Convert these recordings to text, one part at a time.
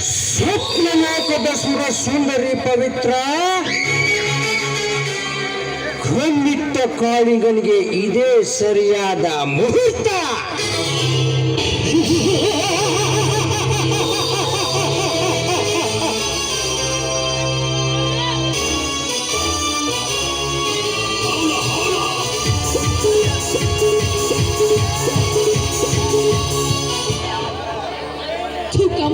ಸ್ವಪ್ನಲೋಕದ ಸುರ ಸುಂದರಿ ಪವಿತ್ರ. ಕೃಮಿತ್ತ ಕಾಳಿಗನಿಗೆ ಇದೇ ಸರಿಯಾದ ಮುಹೂರ್ತ. ಥು,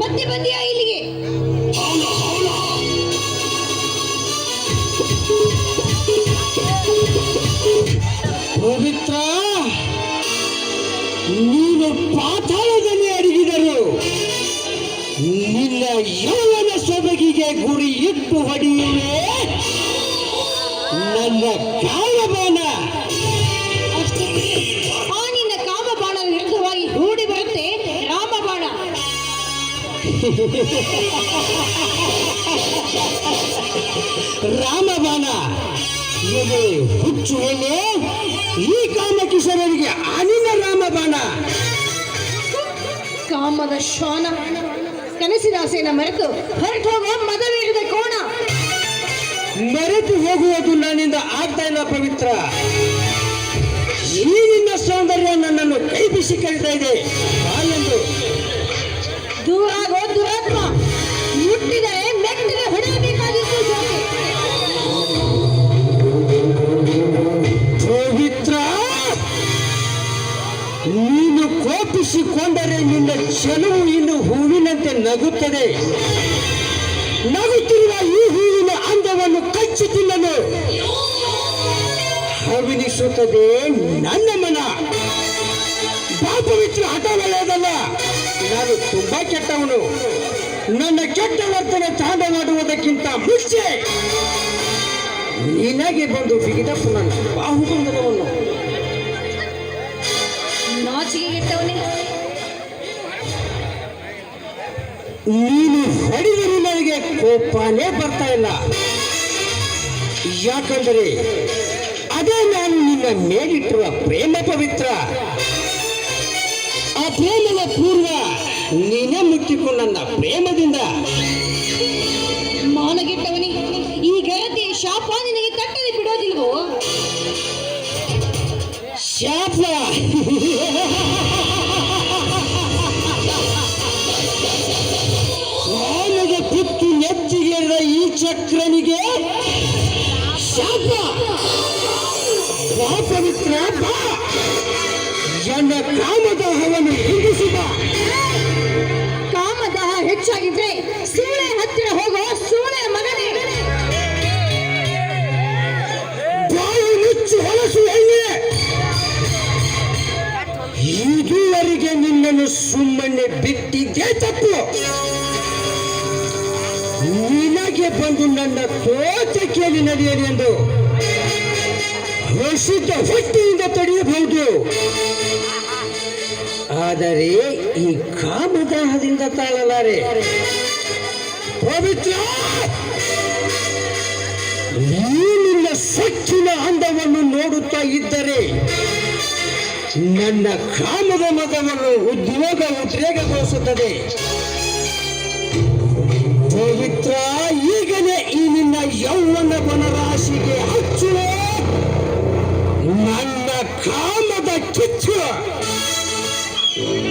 ಮತ್ತೆ ಬಂದಿಯಾ ಇಲ್ಲಿಗೆ? ಪವಿತ್ರ ನೀನು ಪಾತಾಳದಲ್ಲಿ ಅಡಗಿದರು. ನಿನ್ನ ಯೌವನ ಸೊಬಗಿಗೆ ಗುರಿ ಇಟ್ಟು ಹೊಡೆಯುವೆ. ನನ್ನ ರಾಮಬಾಣ. ಇದು ಹುಚ್ಚು ಹೆಣ್ಣು ಈ ಕಾಮಕಿಶೋರರಿಗೆ ಅನಿನ ರಾಮಬಾಣ. ಕಾಮದ ಶ್ವಾನ. ಕನಸಿನ ಆಸೆನ ಮರೆತು ಹೊರಟು ಹೋಗುವ ಮದವೇಗದ ಕೋಣ. ಮರೆತು ಹೋಗುವುದು ನನ್ನಿಂದ ಆಗ್ತಾ ಇಲ್ಲ ಪವಿತ್ರ. ಈ ನಿನ್ನ ಸೌಂದರ್ಯ ನನ್ನನ್ನು ಕೈ ಬಿಸಿ ಕರಿತಾ ಇದೆ. ಬಾ ಎಂದು ದೂರ ಆಗೋ ದುರಾತ್ಮ ಮುಟ್ಟಿದರೆ ಮೆಟ್ಟಿಗೆ ಹೊಡೆಯಬೇಕಾಗಿತ್ತು ಸ್ವಾಮಿ ಪವಿತ್ರ, ನೀನು ಕೋಪಿಸಿಕೊಂಡರೆ ನಿನ್ನ ಚೆಲುವು ಇನ್ನು ಹೂವಿನಂತೆ ನಗುತ್ತದೆ. ನಗುತ್ತಿರುವ ಈ ಹೂವಿನ ಅಂದವನ್ನು ಕಚ್ಚಿ ತಿನ್ನಲು. ಹವಿನಿಸುತ್ತದೆ ನನ್ನ ಮನ. ಬಾ ಪವಿತ್ರ ಹಠವಲ್ಲದಲ್ಲ ನಾನು ತುಂಬಾ ಕೆಟ್ಟವನು. ನನ್ನ ಕೆಟ್ಟ ವರ್ತನೆ ತಾಂಡವಾಡುವುದಕ್ಕಿಂತ ಮುಂಚೆ ನಿನಗೆ ಬಂದು ಬಿಗಿದಪ್ಪು ನನ್ನ ಬಾಹುಬಂಧನವನ್ನು. ನಾಚಿಗೆ ನೀನು ಹೊಡೆದರೂ ನನಗೆ ಕೋಪನೇ ಬರ್ತಾ ಇಲ್ಲ. ಯಾಕಂದರೆ ಅದೇ ನಾನು ನಿನ್ನ ಮೇಲಿಟ್ಟಿರುವ ಪ್ರೇಮ ಪವಿತ್ರ. ಪ್ರೇಮದ ಪೂರ್ವ ನೀನೇ ಮುಟ್ಟಿಕೊಂಡು ನನ್ನ ಪ್ರೇಮದಿಂದ. ಮಾನಗಿಟ್ಟವನಿ ಈ ಗರತಿ ಶಾಪ ನಿನಗೆ ತಟ್ಟದೆ ಬಿಡೋದಿಲ್ವೋ? ಶಾಪ. ಕಿತ್ತು ಈ ಚಕ್ರನಿಗೆ ಶಾಪ. ಪವಿತ್ರ ಕಾಮದಾಹ ಹೆಚ್ಚಾಗಿದ್ರೆ ಸೂಳೆ ಹತ್ತಿರ ಹೋಗೋ ಸೂಳೆ ಮಗನೇ. ಬಾಯಿ ಮುಚ್ಚಿ ಹೊಲಸು ಎಣ್ಣೆ ಇದುವರೆಗೆ ನಿನ್ನನ್ನು ಸುಮ್ಮನೆ ಬಿಟ್ಟಿದ್ದೇ ತಪ್ಪು. ನಿನಗೆ ಬಂದು ನನ್ನ ತೋಚಕೆಯಲ್ಲಿ ನಡೆಯಲಿ ಎಂದು. ಹೊಸಿದ್ದ ಹೊಟ್ಟೆಯಿಂದ ತಡೆಯಬಹುದು. ಆದರೆ ಈ ಕಾಮದಾಹದಿಂದ ತಾಳಲಾರೆ. ಪವಿತ್ರ! ನಿನ್ನ ಸಚ್ಚಿನ ಅಂದವನ್ನು ನೋಡುತ್ತಾ ಇದ್ದರೆ ನನ್ನ ಕಾಮದ ಮತವನ್ನು ಉದ್ಯೋಗ ಉದ್ರೇಕಗೊಳಿಸುತ್ತದೆ. ಪವಿತ್ರ, ಈಗಲೇ ಈ ನಿನ್ನ ಯೌವನ ಬನರಾಶಿಗೆ ಹಚ್ಚುವ. ನನ್ನ ಕಾಮದ ಕಿಚ್ಚು! Thank you.